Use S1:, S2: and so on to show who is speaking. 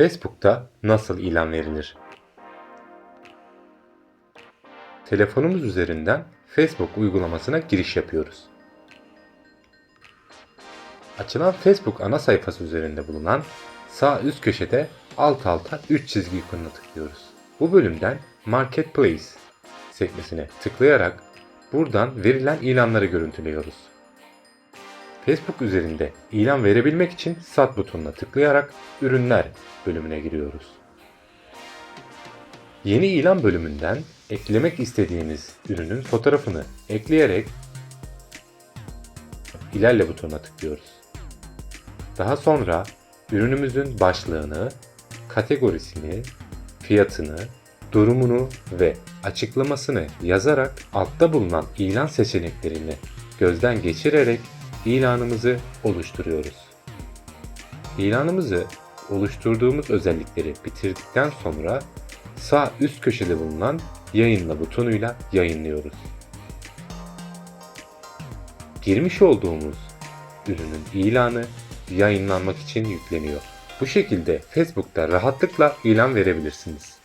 S1: Facebook'ta nasıl ilan verilir? Telefonumuz üzerinden Facebook uygulamasına giriş yapıyoruz. Açılan Facebook ana sayfası üzerinde bulunan sağ üst köşede alt alta 3 çizgi ikonuna tıklıyoruz. Bu bölümden Marketplace sekmesine tıklayarak buradan verilen ilanları görüntülüyoruz. Facebook üzerinde ilan verebilmek için Sat butonuna tıklayarak Ürünler bölümüne giriyoruz. Yeni ilan bölümünden eklemek istediğiniz ürünün fotoğrafını ekleyerek ilerle butonuna tıklıyoruz. Daha sonra ürünümüzün başlığını, kategorisini, fiyatını, durumunu ve açıklamasını yazarak altta bulunan ilan seçeneklerini gözden geçirerek ilanımızı oluşturuyoruz. İlanımızı oluşturduğumuz özellikleri bitirdikten sonra sağ üst köşede bulunan yayınla butonuyla yayınlıyoruz. Girmiş olduğumuz ürünün ilanı yayınlanmak için yükleniyor. Bu şekilde Facebook'ta rahatlıkla ilan verebilirsiniz.